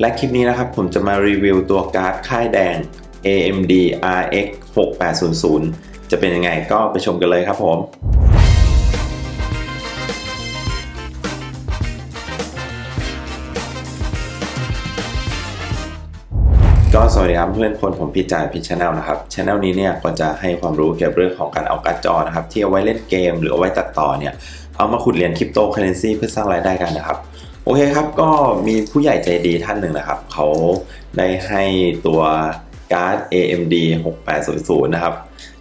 และคลิปนี้นะครับผมจะมารีวิวตัวการ์ดค่ายแดง AMD RX 6800 จะเป็นยังไงก็ไปชมกันเลยครับผมก็สวัสดีครับเพื่อนคนผมพี่จ่ายพิชแนลนะครับชแนลนี้เนี่ยก็จะให้ความรู้เกี่ยวกับเรื่องของการเอาการ์ดจอนะครับที่เอาไว้เล่นเกม หรือเอาไว้ตัดต่อเนี่ยเอามาขุดเหรียญคริปโตเคอเรนซีเพื่อสร้างรายได้กันนะครับ โอเคครับก็มีผู้ใหญ่ใจดีท่านหนึ่งนะครับ เขาได้ให้ตัวการ์ด AMD 6800 นะครับ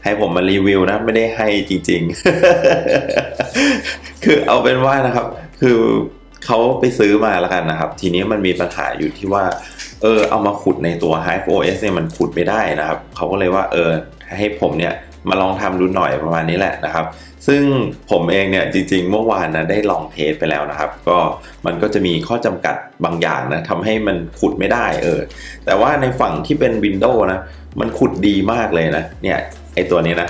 ให้ผมมารีวิวนะ ไม่ได้ให้จริงๆ คือเอาเป็นว่านะครับ คือเขาไปซื้อมาแล้วกันนะครับ ทีนี้มันมีปัญหาอยู่ที่ว่า เออเอามาขุดในตัว Hive OS เนี่ยมันขุดไม่ได้นะครับ เขาก็เลยว่าเออให้ผมเนี่ย มาลองทำดูหน่อยประมาณนี้แหละนะครับ ซึ่งผมเองเนี่ยจริงๆ เมื่อวานนะได้ลองเทสไปแล้วนะครับ ก็มันก็จะมีข้อจำกัดบางอย่างนะทำให้มันขุดไม่ได้เออแต่ว่าในฝั่งที่เป็น Windows นะมันขุดดีมากเลยนะเนี่ยไอตัวนี้นะ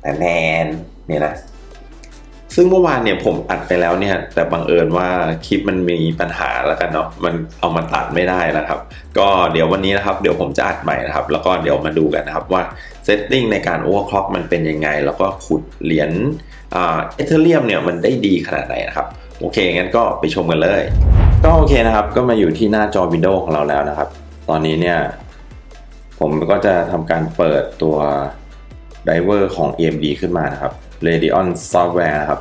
แต่แนนเนี่ยนะ ซึ่งเมื่อวานเนี่ยผมอัดไปแล้วเนี่ยแต่บังเอิญว่าคลิปมันมีปัญหาแล้วกันเนาะมันเอามาตัดไม่ได้นะครับ ก็เดี๋ยววันนี้นะครับเดี๋ยวผมจะอัดใหม่นะครับ แล้วก็เดี๋ยวมาดูกันนะครับว่าเซตติ้งในการโอเวอร์คล็อกมันเป็นยังไง แล้วก็ขุดเหรียญเอเทเรียมเนี่ยมันได้ดีขนาดไหนนะครับโอเคงั้นก็ไปชมกันเลย ก็โอเคนะครับ ก็มาอยู่ที่หน้าจอ Windows ของเราแล้วนะครับ ตอนนี้เนี่ยผมก็จะทำการเปิดตัวไดเวอร์ของ AMD ขึ้นมานะครับ Radeon Software นะครับ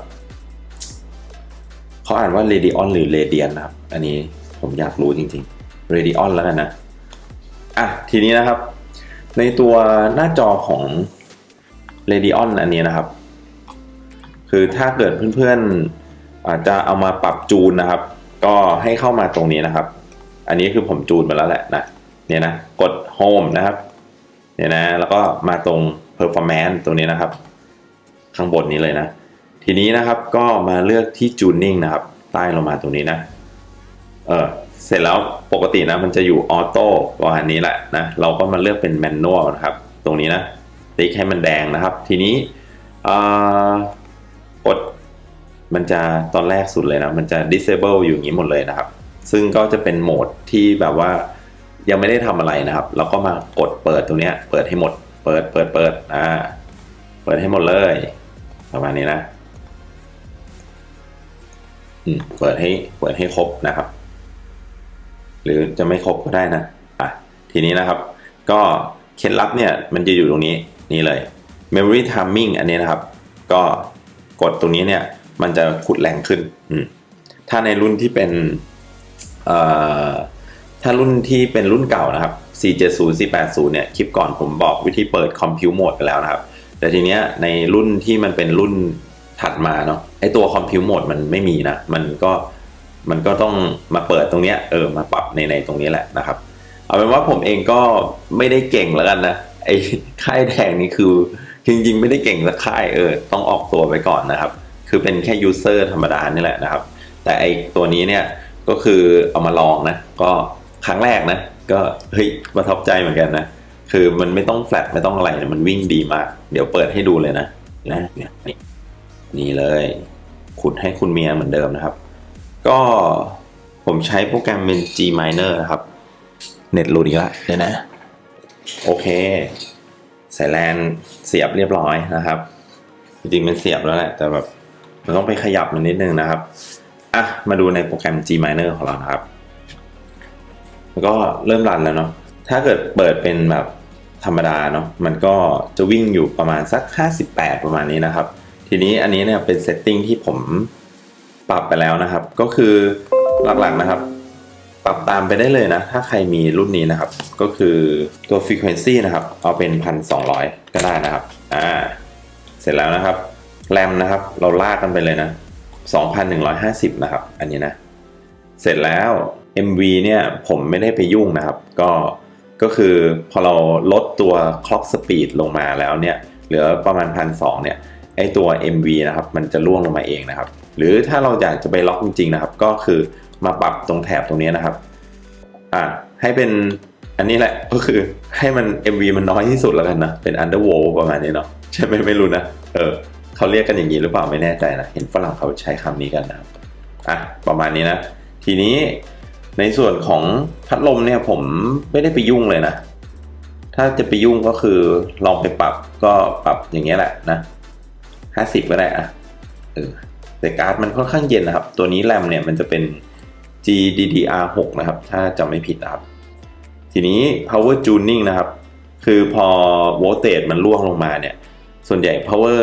เขาอ่านว่า Radeon หรือ Radeon นะครับ อันนี้ผมอยากรู้จริงๆ Radeon แล้วกันนะ อะ ทีนี้นะครับ ในตัวหน้าจอของ Radeon อันนี้นะครับ คือถ้าเกิดเพื่อนๆ อาจจะเอามาปรับจูนนะครับ ก็ให้เข้ามาตรงนี้นะครับ อันนี้คือผมจูนมาแล้วแหละนะเนี่ยนะ กด Home นะครับ เนี่ยนะ แล้วก็มาตรง Performance ตรงนี้นะครับ ข้างบนนี้เลยนะ ทีนี้นะครับก็มาเลือกที่ Tuning นะครับใต้ลงมาตรงนี้นะ เออเสร็จแล้วปกตินะมันจะอยู่ออโต้ประมาณนี้แหละนะเราก็มาเลือกเป็นแมนนวลนะครับ ตรงนี้นะติ๊กให้มันแดงนะครับ ทีนี้กดมันจะตอนแรกสุดเลยนะ มันจะ disable อยู่อย่างนี้หมดเลยนะครับ ซึ่งก็จะเป็นโหมดที่แบบว่ายังไม่ได้ทำอะไรนะครับ เราก็มากดเปิดตรงนี้เปิดให้หมด เปิดเปิดเปิดอ่าเปิดให้หมดเลย ประมาณนี้นะอืมเปิดให้เปิดให้ครบนะครับ หรือจะไม่ครบก็ได้นะอะทีนี้นะครับ ก็เคล็ดลับเนี่ยมันจะอยู่ตรงนี้นี่เลย memory timing อันนี้นะครับ ก็กดตรงนี้เนี่ย มันจะขุดแรงขึ้นอืมถ้าในรุ่นที่เป็นเอ่อถ้ารุ่นที่เป็นรุ่นเก่านะครับ 470 480 เนี่ย คลิปก่อนผมบอกวิธีเปิด Compute Mode ไปแล้วนะครับ แต่ทีเนี้ยในรุ่นที่มันเป็นรุ่นถัดมาเนาะไอตัว Compute Mode มันไม่มีนะ มันก็มันก็ต้องมาเปิดตรงเนี้ยเออมาปรับในในตรงนี้แหละนะครับ เอาเป็นว่าผมเองก็ไม่ได้เก่งแล้วกันนะไอ้ค่ายแดงนี่คือจริงๆ ไม่ได้เก่งสักค่ายเออต้องออกตัวไปก่อนนะครับ คือเป็นแค่ยูเซอร์ธรรมดานี่แหละนะครับ แต่ไอตัวนี้เนี่ยก็คือเอามาลองนะ ก็ครั้งแรกนะ ก็เฮ้ยประทับใจเหมือนกันนะ คือมันไม่ต้องแฟลตไม่ต้องอะไรนะมันวิ่งดีมาก เดี๋ยวเปิดให้ดูเลยนะนะเนี่ยนี่นี่เลย ขุดให้คุณเมียเหมือนเดิมนะครับ ก็ผมใช้โปรแกรมเป็น G Miner นะครับ เน็ตหลุดอีกแล้วเดี๋ยนะ โอเคใส่แลนเสียบเรียบร้อยนะครับ จริงๆมันเสียบแล้วแหละ แต่แบบมันต้องไปขยับมันนิดนึงนะครับอะมาดูในโปรแกรม G Miner ของเรานะครับ ก็เริ่มรันแล้วเนาะถ้าเกิดเปิดเป็นแบบ ธรรมดาเนาะมันก็จะวิ่งอยู่ประมาณสัก 58 ประมาณนี้นะครับ ทีนี้อันนี้เนี่ยเป็นเซตติ้งที่ผมปรับไปแล้วนะครับ ก็คือหลักๆนะครับ ปรับตามไปได้เลยนะ ถ้าใครมีรุ่นนี้นะครับ ก็คือตัว frequency นะครับ เอาเป็น 1,200 ก็ได้นะครับอ่าเสร็จแล้วนะครับแรมนะครับเราลากกันไปเลยนะ 2,150 นะครับ อันนี้นะ เสร็จแล้ว MV เนี่ยผมไม่ได้ไปยุ่งนะครับ ก็ ก็คือพอเราลดตัว clock speed ลงมาแล้วเนี่ยเหลือประมาณพันสเนี่ยไอตัว MV นะครับมันจะล่วงลงมาเองนะครับ หรือถ้าเราอยากจะไปล็อกจริงๆนะครับ ก็คือมาปรับตรงแถบตรงนี้นะครับอะให้เป็นอันนี้แหละก็คือให้มัน MV มันน้อยที่สุดแล้วกันนะเป็น underworld ประมาณนี้เนาะใช่ไหมไม่รู้นะเออเขาเรียกกันอย่างนี้หรือเปล่าไม่แน่ใจนะเห็นฝรั่งเขาใช้คำนี้กันนะครับอะประมาณนี้นะ ทีนี้ ในส่วนของพัดลมเนี่ยผมไม่ได้ไปยุ่งเลยนะ ถ้าจะไปยุ่งก็คือลองไปปรับก็ปรับอย่างเงี้ยแหละนะห้าสิบก็ได้อะเออแต่การ์ดมันค่อนข้างเย็นนะครับ ตัวนี้แรมเนี่ยมันจะเป็น GDDR6 นะครับ ถ้าจำไม่ผิดนะครับ ทีนี้ power tuning นะครับ คือพอ voltage มันล่วงลงมาเนี่ย ส่วนใหญ่ power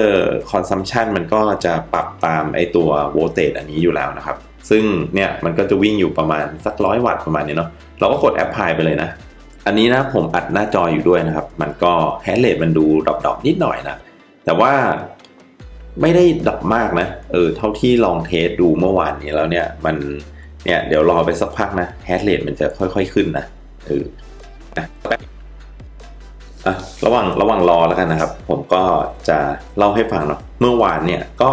consumption มันก็จะปรับตามไอตัว voltage อันนี้อยู่แล้วนะครับ ซึ่งเนี่ยมันก็จะวิ่งอยู่ประมาณสักร้อยวัตต์ประมาณนี้เนาะเราก็กด apply ไปเลยนะ อันนี้นะผมอัดหน้าจออยู่ด้วยนะครับ มันก็ hash rate มันดูดรอปๆนิดหน่อยนะ แต่ว่าไม่ได้ดรอปมากนะ เออ เท่าที่ลองเทสดูเมื่อวานนี้แล้วเนี่ย มัน เนี่ย เดี๋ยวรอไปสักพักนะ hash rate มันจะค่อยๆขึ้นนะ เออนะอะระหว่างระหว่างรอแล้วกันนะครับ ผมก็จะเล่าให้ฟังเนาะ เมื่อวานเนี่ยก็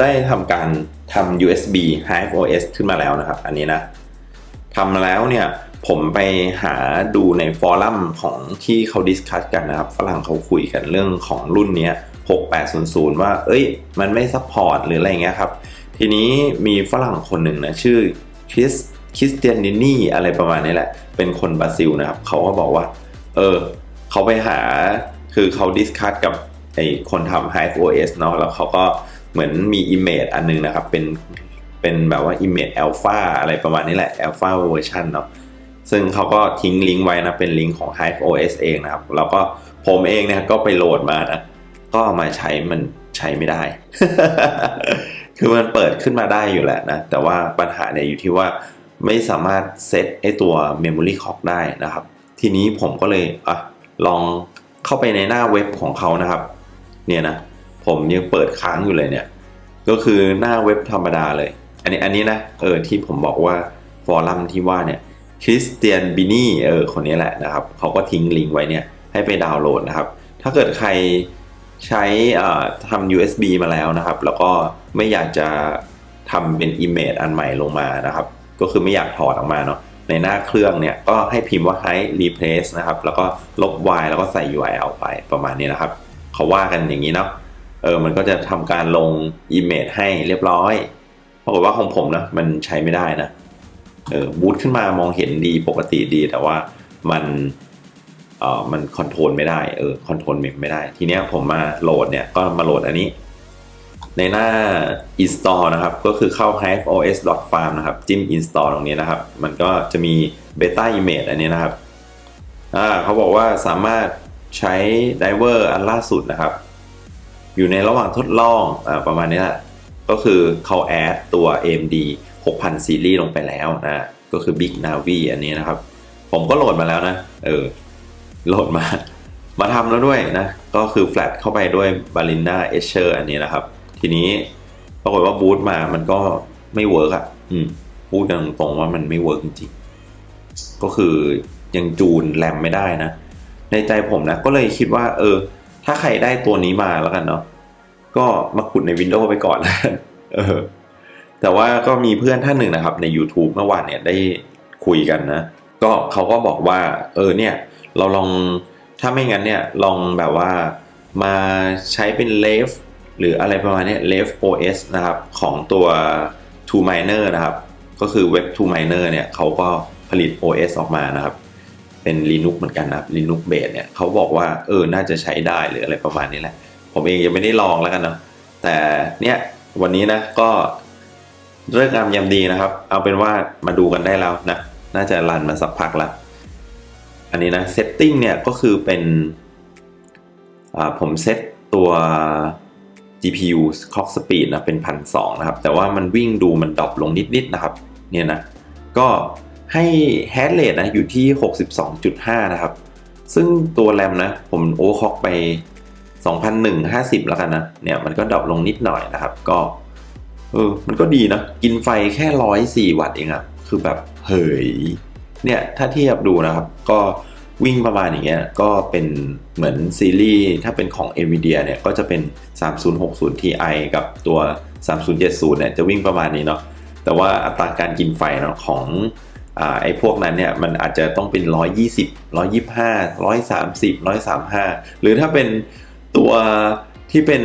ได้ทำการทำ USB Hive OS ขึ้นมาแล้วนะครับ อันนี้นะทำแล้วเนี่ยผมไปหาดูในฟอรัมของที่เขาดิสคัสกันนะครับ ฝรั่งเขาคุยกันเรื่องของรุ่นนี้6800 ว่า เอ้ย มันไม่ซัพพอร์ตหรืออะไรเงี้ยครับ ทีนี้มีฝรั่งคนหนึ่งนะ ชื่อคริสคริสเตียนินี่อะไรประมาณนี้แหละ เป็นคนบราซิลนะครับ เขาก็บอกว่า เออ เขาไปหาคือเขาดิสคัสกับไอคนทำ Hive OS เนาะแล้วเขาก็ เหมือนมี Image อันนึงนะครับ เป็นเป็นแบบว่า Image Alpha อะไรประมาณนี้แหละ Alpha version เนาะซึ่งเขาก็ทิ้งลิงก์ไว้นะ เป็นลิงก์ของ Hive OS เองนะครับ แล้วก็ผมเองเนี่ยก็ไปโหลดมานะ ก็มาใช้มันใช้ไม่ได้ คือมันเปิดขึ้นมาได้อยู่แหละนะ แต่ว่าปัญหาเนี่ยอยู่ที่ว่าไม่สามารถเซตไอตัว Memory Clock ได้นะครับ ทีนี้ผมก็เลยอะลองเข้าไปในหน้าเว็บของเขานะครับ เนี่ยนะ ผมยังเปิดค้างอยู่เลยเนี่ย ก็คือหน้าเว็บธรรมดาเลย อันนี้อันนี้นะเออที่ผมบอกว่าฟอรัมที่ว่าเนี่ยคริสเตียนบินี่เออคนนี้แหละนะครับเขาก็ทิ้งลิงก์ไว้เนี่ยให้ไปดาวน์โหลดนะครับ ถ้าเกิดใครใช้ทำ USB มาแล้วนะครับ แล้วก็ไม่อยากจะทำเป็น Image อันใหม่ลงมานะครับ ก็คือไม่อยากถอดออกมาเนาะในหน้าเครื่องเนี่ยก็ให้พิมพ์ว่าให้ replace นะครับ แล้วก็ลบ y แล้วก็ใส่ URL ไปประมาณนี้นะครับ เขาว่ากันอย่างนี้เนาะ เออมันก็จะทำการลง Image ให้เรียบร้อยปรากฏว่าของผมนะมันใช้ไม่ได้นะเออบูตขึ้นมามองเห็นดีปกติดีแต่ว่ามันเออมันคอนโทรลไม่ได้เออคอนโทรลเมมไม่ได้ ทีเนี้ยผมมาโหลดเนี่ยก็มาโหลดอันนี้ ในหน้า install นะครับ ก็คือเข้า hiveos.farm นะครับ จิ้ม install ตรงนี้นะครับ มันก็จะมี beta image อันนี้นะครับอ่าเขาบอกว่าสามารถใช้ driver อันล่าสุดนะครับ อยู่ในระหว่างทดลองอประมาณนี้แหละก็คือเขาแอดตัว AMD 6000 ซีรีส์ลงไปแล้วนะก็คือ Big Navi อันนี้นะครับ ผมก็โหลดมาแล้วนะ เออ โหลดมา มาทำแล้วด้วยนะ ก็คือแฟลชเข้าไปด้วย Balina Etcher อันนี้นะครับ ทีนี้ปรากฏว่าบูตมามันก็ไม่เวิร์กอะ อืม พูดกันตรงๆว่ามันไม่เวิร์กจริงๆ ก็คือยังจูนแรมไม่ได้นะ ในใจผมนะ ก็เลยคิดว่า เออ ถ้าใครได้ตัวนี้มาแล้วกันเนาะก็มาขุดใน Windows ไปก่อนแล้วกันเออแต่ว่าก็มีเพื่อนท่านหนึ่งนะครับ ใน YouTube เมื่อวานเนี่ยได้คุยกันนะ ก็เขาก็บอกว่า เออเนี่ย เราลองถ้าไม่งั้นเนี่ย ลองแบบว่ามาใช้เป็น l e f หรืออะไรประมาณนี้ l e f OS นะครับ ของตัว t o Miner นะครับ ก็คือเว็บ Two Miner เนี่ยเขาก็ผลิต OS ออกมานะครับ เป็น Linux เหมือนกันนะ Linux base เนี่ยเขาบอกว่าเออน่าจะใช้ได้หรืออะไรประมาณนี้แหละ ผมเองยังไม่ได้ลองแล้วกันเนาะแต่เนี่ยวันนี้นะก็เลิกงามยามดีนะครับ เอาเป็นว่ามาดูกันได้แล้วนะ น่าจะรันมาสักพักละอันนี้นะเซตติ้งเนี่ยก็คือเป็นผมเซตตัว GPU clock speed นะเป็นพันสนะครับ แต่ว่ามันวิ่งดูมันดรอปลงนิดๆนะครับ เนี่ยนะ ก็ ให้ hash rate นะอยู่ที่ 62.5 นะครับ ซึ่งตัวแรมนะ ผมโอเวอร์คล็อกไป 2,150 แล้วกันนะ เนี่ยมันก็ดรอปลงนิดหน่อยนะครับ ก็ เออ มันก็ดีนะ กินไฟแค่ 104 วัตต์เองอะคือแบบ เฮ้ย เนี่ย ถ้าเทียบดูนะครับ ก็วิ่งประมาณอย่างเงี้ย ก็เป็นเหมือนซีรีส์ ถ้าเป็นของ NVIDIA เนี่ย ก็จะเป็น 3060 Ti กับตัว 3070 เนี่ย จะวิ่งประมาณนี้เนาะ แต่ว่าอัตราการกินไฟเนาะของ ไอ้พวกนั้นเนี่ยมันอาจจะต้องเป็น 120 125 130 135 หรือถ้าเป็นตัวที่เป็น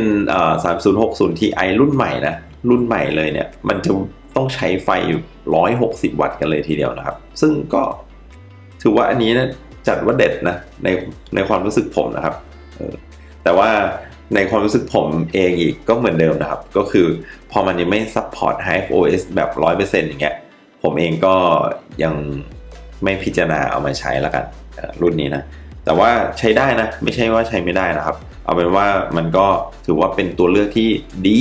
3060 Ti รุ่นใหม่นะ รุ่นใหม่เลยเนี่ย มันจะต้องใช้ไฟอยู่160 วัตต์กันเลยทีเดียวนะครับ ซึ่งก็ถือว่าอันนี้นะจัดว่าเด็ดนะ ในในความรู้สึกผมนะครับ แต่ว่าในความรู้สึกผมเองอีกก็เหมือนเดิมนะครับ ก็คือพอมันยังไม่ซัพพอร์ต Hive OS แบบ 100%อย่างเงี้ย ผมเองก็ยังไม่พิจารณาเอามาใช้แล้วกันรุ่นนี้นะ แต่ว่าใช้ได้นะ ไม่ใช่ว่าใช้ไม่ได้นะครับ เอาเป็นว่ามันก็ถือว่าเป็นตัวเลือกที่ดี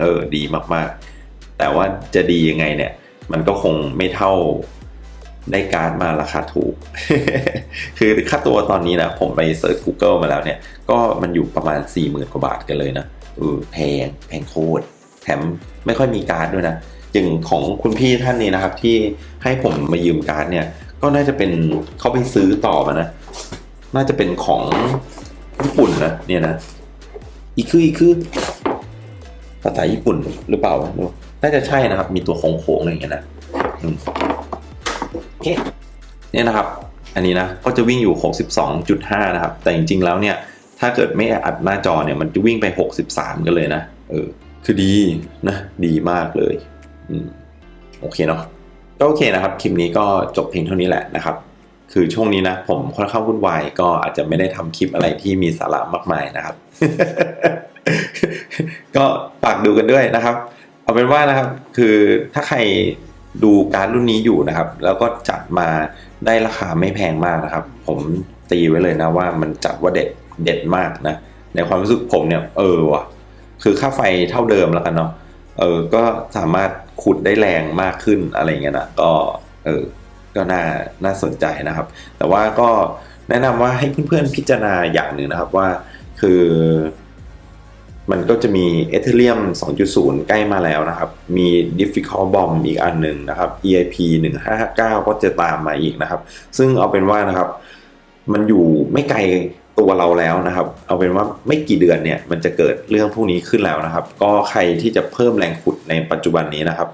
เออดีมากๆ แต่ว่าจะดียังไงเนี่ย มันก็คงไม่เท่าได้การ์ดมาราคาถูก คือค่าตัวตอนนี้นะ ผมไปเซิร์ช Google มาแล้วเนี่ย ก็มันอยู่ประมาณ 4 0,000 กว่าบาทกันเลยนะเออแพงแพงโคตรแถมไม่ค่อยมีการ์ดด้วยนะ อย่างของคุณพี่ท่านนี้นะครับ ที่ให้ผมมายืมการ์ดเนี่ย ก็น่าจะเป็นเขาไปซื้อต่อมานะ น่าจะเป็นของญี่ปุ่นนะเนี่ยนะอีคืออีคือภาษาญี่ปุ่นหรือเปล่า น่าจะใช่นะครับ มีตัวโค้งๆอะไรอย่างเงี้ยนะโอเคเนี่ยนะครับ อันนี้นะ ก็จะวิ่งอยู่ 62.5 นะครับ แต่จริงๆแล้วเนี่ย ถ้าเกิดไม่อัดหน้าจอเนี่ย มันจะวิ่งไป 63 กันเลยนะ เออ คือดีนะ ดีมากเลย โอเคเนาะก็โอเคนะครับ คลิปนี้ก็จบเพียงเท่านี้แหละนะครับ คือช่วงนี้นะ ผมค่อนข้างวุ่นวายก็อาจจะไม่ได้ทำคลิปอะไรที่มีสาระมากมายนะครับ ก็ฝากดูกันด้วยนะครับ เอาเป็นว่านะครับ คือถ้าใครดูการรุ่นนี้อยู่นะครับ แล้วก็จัดมาได้ราคาไม่แพงมากนะครับ ผมตีไว้เลยนะว่ามันจัดว่าเด็ดเด็ดมากนะ ในความรู้สึกผมเนี่ยเออว่ะคือค่าไฟเท่าเดิมแล้วกันเนาะ เออก็สามารถขุดได้แรงมากขึ้นอะไรเงี้ยนะก็เออก็น่าน่าสนใจนะครับ แต่ว่าก็แนะนำว่าให้เพื่อนๆพิจารณาอย่างหนึ่งนะครับว่าคือมันก็จะมี Ethereum 2.0 ใกล้มาแล้วนะครับ มี Difficult Bomb อีกอันหนึ่งนะครับ EIP 1559 ก็จะตามมาอีกนะครับ ซึ่งเอาเป็นว่านะครับ มันอยู่ไม่ไกล ตัวเราแล้วนะครับ เอาเป็นว่าไม่กี่เดือนเนี่ยมันจะเกิดเรื่องพวกนี้ขึ้นแล้วนะครับ ก็ใครที่จะเพิ่มแรงขุดในปัจจุบันนี้นะครับ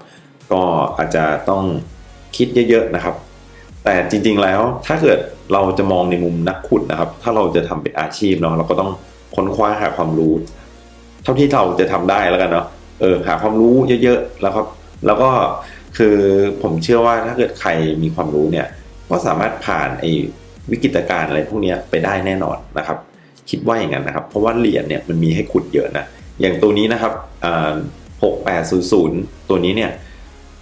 ก็อาจจะต้องคิดเยอะๆนะครับ แต่จริงๆแล้วถ้าเกิดเราจะมองในมุมนักขุดนะครับ ถ้าเราจะทำเป็นอาชีพเนาะเราก็ต้องค้นคว้าหาความรู้ เท่าที่เราจะทำได้แล้วกันเนาะเออหาความรู้เยอะๆแล้วครับ แล้วก็คือผมเชื่อว่าถ้าเกิดใครมีความรู้เนี่ยก็สามารถผ่านไอ้ วิกฤตการณ์อะไรพวกนี้ไปได้แน่นอนนะครับ คิดว่าอย่างนั้นนะครับ เพราะว่าเหรียญเนี่ยมันมีให้ขุดเยอะนะอย่างตัวนี้นะครับอ่า6800ตัวนี้เนี่ย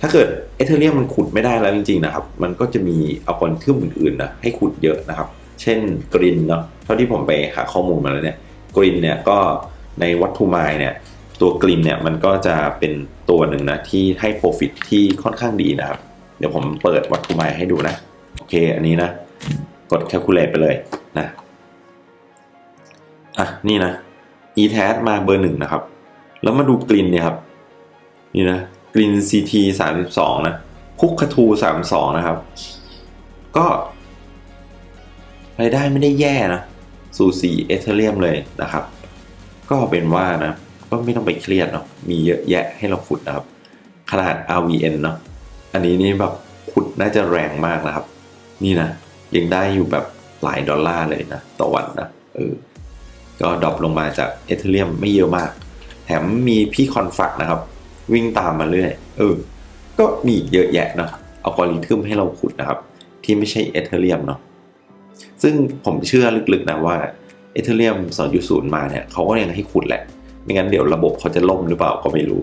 ถ้าเกิดเอเธอเรียมมันขุดไม่ได้แล้วจริงๆนะครับมันก็จะมีอัลกอริทึมอื่นๆนะให้ขุดเยอะนะครับ เช่นกรินเนาะเท่าที่ผมไปหาข้อมูลมาแล้วเนี่ยกรินเนี่ยก็ในวัตถุไมล์เนี่ยตัวกรินเนี่ยมันก็จะเป็นตัวหนึ่งนะที่ให้ profit ที่ค่อนข้างดีนะครับ เดี๋ยวผมเปิดวัตถุไมล์ให้ดูนะ โอเคอันนี้นะ กด calculate ไปเลยนะอะนี่นะ e t a s มาเบอร์หนึ่งนะครับ แล้วมาดูกรินเนี่ยครับ นี่นะกริน CT 32 นะคุกคาทู 32 นะครับ ก็รายได้ไม่ได้แย่นะ สู่สีเอเธเรียมเลยนะครับ ก็เป็นว่านะ ก็ไม่ต้องไปเครียดเนาะมีเยอะแยะให้เราขุดนะครับ ขนาด RVN เนาะอันนี้นี่แบบขุดน่าจะแรงมากนะครับ นี่นะ ยังได้อยู่แบบหลายดอลลาร์เลยนะ ต่อวันนะเออก็ดรอปลงมาจากเอเธเรียมไม่เยอะมาก แถมมีพี่คอนฟักนะครับ วิ่งตามมาเรื่อยเออ ก็มีเยอะแยะนาะอัลกอริทึมให้เราขุดนะครับ ที่ไม่ใช่เอเธเรียมเนาะซึ่งผมเชื่อลึกๆนะว่าเอเธเรียม2.0มาเนี่ยเขาก็ยังให้ขุดแหละ ไม่งั้นเดี๋ยวระบบเขาจะล่มหรือเปล่าก็ไม่รู้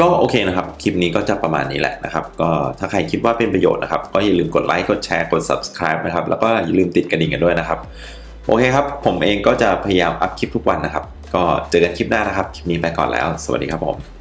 ก็โอเคนะครับ คลิปนี้ก็จะประมาณนี้แหละนะครับ ก็ถ้าใครคิดว่าเป็นประโยชน์นะครับ ก็อย่าลืมกดไลค์กดแชร์กด subscribe นะครับ แล้วก็อย่าลืมติดกระดิ่งกันด้วยนะครับ โอเคครับ ผมเองก็จะพยายามอัพคลิปทุกวันนะครับ ก็เจอกันคลิปหน้านะครับ คลิปนี้ไปก่อนแล้ว สวัสดีครับผม